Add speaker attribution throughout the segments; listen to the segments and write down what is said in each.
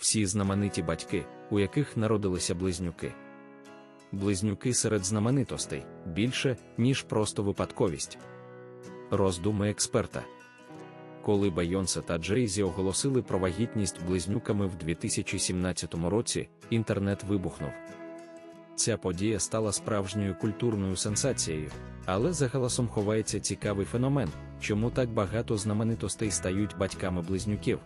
Speaker 1: всі знамениті батьки, у яких народилися близнюки. Близнюки серед знаменитостей більше, ніж просто випадковість. Роздуми експерта. Коли Байонсе та Джейзі оголосили про вагітність близнюками в 2017 році, інтернет вибухнув. Ця подія стала справжньою культурною сенсацією, але за галасом ховається цікавий феномен, чому так багато знаменитостей стають батьками близнюків.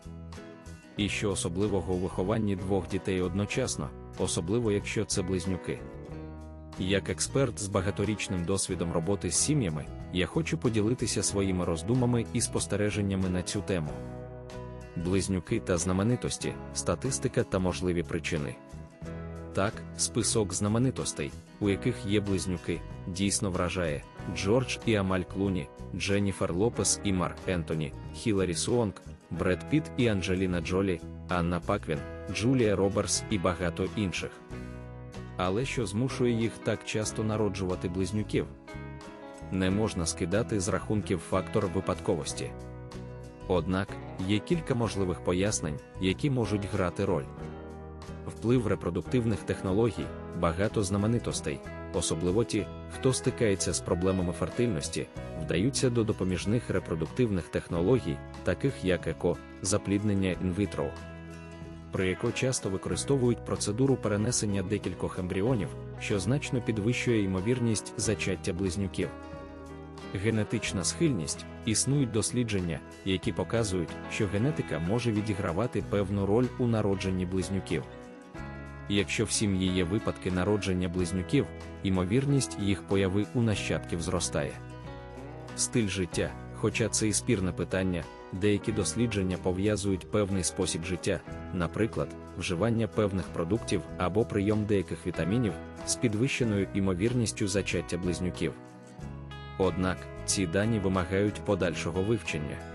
Speaker 1: І що особливого у вихованні двох дітей одночасно, особливо якщо це близнюки. Як експерт з багаторічним досвідом роботи з сім'ями, я хочу поділитися своїми роздумами і спостереженнями на цю тему. Близнюки та знаменитості, статистика та можливі причини. Так, список знаменитостей, у яких є близнюки, дійсно вражає Джордж і Амаль Клуні, Дженніфер Лопес і Марк Ентоні, Хіларі Суонг, Бред Піт і Анджеліна Джолі, Анна Паквін, Джулія Роберс і багато інших. Але що змушує їх так часто народжувати близнюків? Не можна скидати з рахунків фактор випадковості. Однак є кілька можливих пояснень, які можуть грати роль. Вплив репродуктивних технологій, багато знаменитостей, особливо ті, хто стикається з проблемами фертильності, вдаються до допоміжних репродуктивних технологій, таких як еко, запліднення інвітро. При еко часто використовують процедуру перенесення декількох ембріонів, що значно підвищує ймовірність зачаття близнюків. Генетична схильність існують дослідження, які показують, що генетика може відігравати певну роль у народженні близнюків. Якщо в сім'ї є випадки народження близнюків, ймовірність їх появи у нащадків зростає. Стиль життя, хоча це і спірне питання, деякі дослідження пов'язують певний спосіб життя, наприклад, вживання певних продуктів або прийом деяких вітамінів з підвищеною ймовірністю зачаття близнюків. Однак ці дані вимагають подальшого вивчення.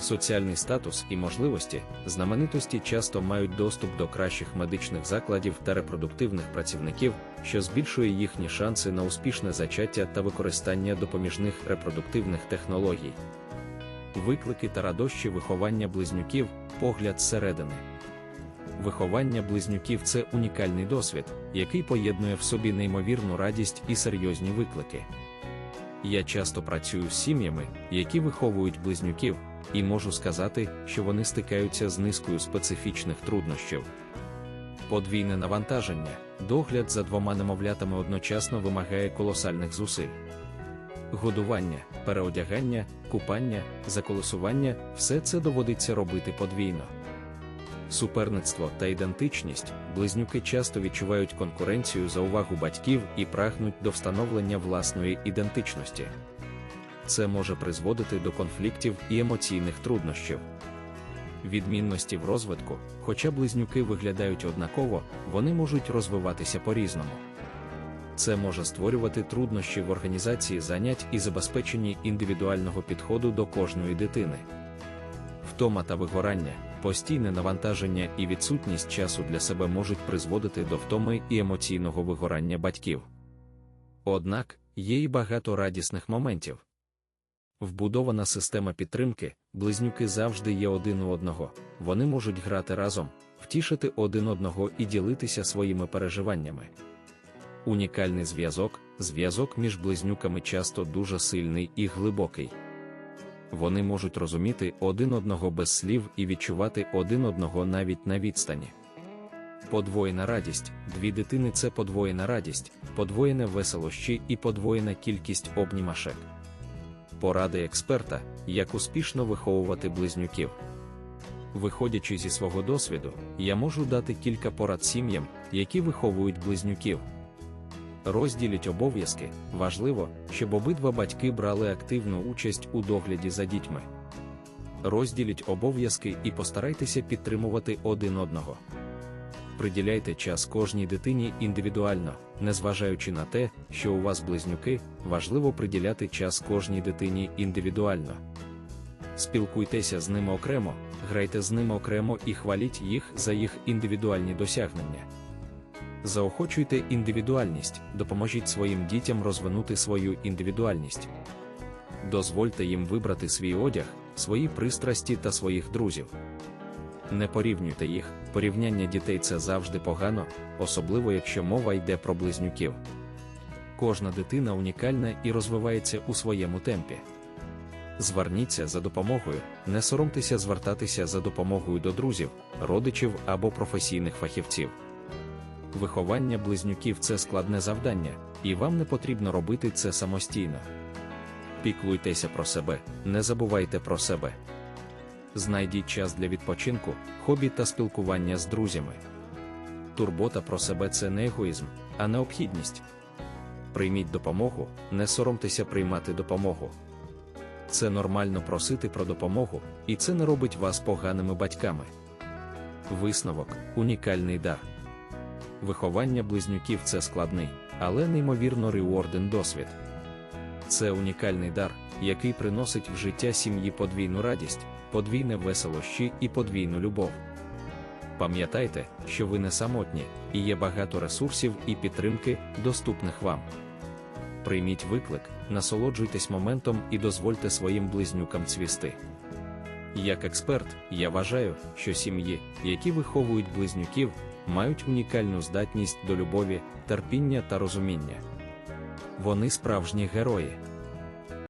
Speaker 1: Соціальний статус і можливості, знаменитості часто мають доступ до кращих медичних закладів та репродуктивних працівників, що збільшує їхні шанси на успішне зачаття та використання допоміжних репродуктивних технологій. Виклики та радощі виховання близнюків погляд зсередини. Виховання близнюків це унікальний досвід, який поєднує в собі неймовірну радість і серйозні виклики. Я часто працюю з сім'ями, які виховують близнюків, і можу сказати, що вони стикаються з низкою специфічних труднощів. Подвійне навантаження, догляд за двома немовлятами одночасно вимагає колосальних зусиль. Годування, переодягання, купання, заколесування все це доводиться робити подвійно. Суперництво та ідентичність, близнюки часто відчувають конкуренцію за увагу батьків і прагнуть до встановлення власної ідентичності. Це може призводити до конфліктів і емоційних труднощів. Відмінності в розвитку, хоча близнюки виглядають однаково, вони можуть розвиватися по-різному. Це може створювати труднощі в організації занять і забезпеченні індивідуального підходу до кожної дитини. Втома та вигорання, постійне навантаження і відсутність часу для себе можуть призводити до втоми і емоційного вигорання батьків. Однак є й багато радісних моментів. Вбудована система підтримки, близнюки завжди є один у одного, вони можуть грати разом, втішити один одного і ділитися своїми переживаннями. Унікальний зв'язок, зв'язок між близнюками часто дуже сильний і глибокий. Вони можуть розуміти один одного без слів і відчувати один одного навіть на відстані. Подвоєна радість, дві дитини це подвоєна радість, подвоєне веселощі і подвоєна кількість обнімашек. Поради експерта, як успішно виховувати близнюків. Виходячи зі свого досвіду, я можу дати кілька порад сім'ям, які виховують близнюків. Розділіть обов'язки, важливо, щоб обидва батьки брали активну участь у догляді за дітьми. Розділіть обов'язки і постарайтеся підтримувати один одного. Приділяйте час кожній дитині індивідуально, незважаючи на те, що у вас близнюки, важливо приділяти час кожній дитині індивідуально. Спілкуйтеся з ними окремо, грайте з ними окремо і хваліть їх за їх індивідуальні досягнення. Заохочуйте індивідуальність, допоможіть своїм дітям розвинути свою індивідуальність. Дозвольте їм вибрати свій одяг, свої пристрасті та своїх друзів. Не порівнюйте їх, порівняння дітей це завжди погано, особливо якщо мова йде про близнюків. Кожна дитина унікальна і розвивається у своєму темпі. Зверніться за допомогою, не соромтеся звертатися за допомогою до друзів, родичів або професійних фахівців. Виховання близнюків це складне завдання, і вам не потрібно робити це самостійно. Піклуйтеся про себе, не забувайте про себе. Знайдіть час для відпочинку, хобі та спілкування з друзями. Турбота про себе це не егоїзм, а необхідність. Прийміть допомогу, не соромтеся приймати допомогу. Це нормально просити про допомогу, і це не робить вас поганими батьками. Висновок унікальний дар. Виховання близнюків це складний, але неймовірно реуорден досвід. Це унікальний дар, який приносить в життя сім'ї подвійну радість, подвійне веселощі і подвійну любов. Пам'ятайте, що ви не самотні, і є багато ресурсів і підтримки, доступних вам. Прийміть виклик, насолоджуйтесь моментом і дозвольте своїм близнюкам цвісти. Як експерт, я вважаю, що сім'ї, які виховують близнюків, мають унікальну здатність до любові, терпіння та розуміння. Вони справжні герої.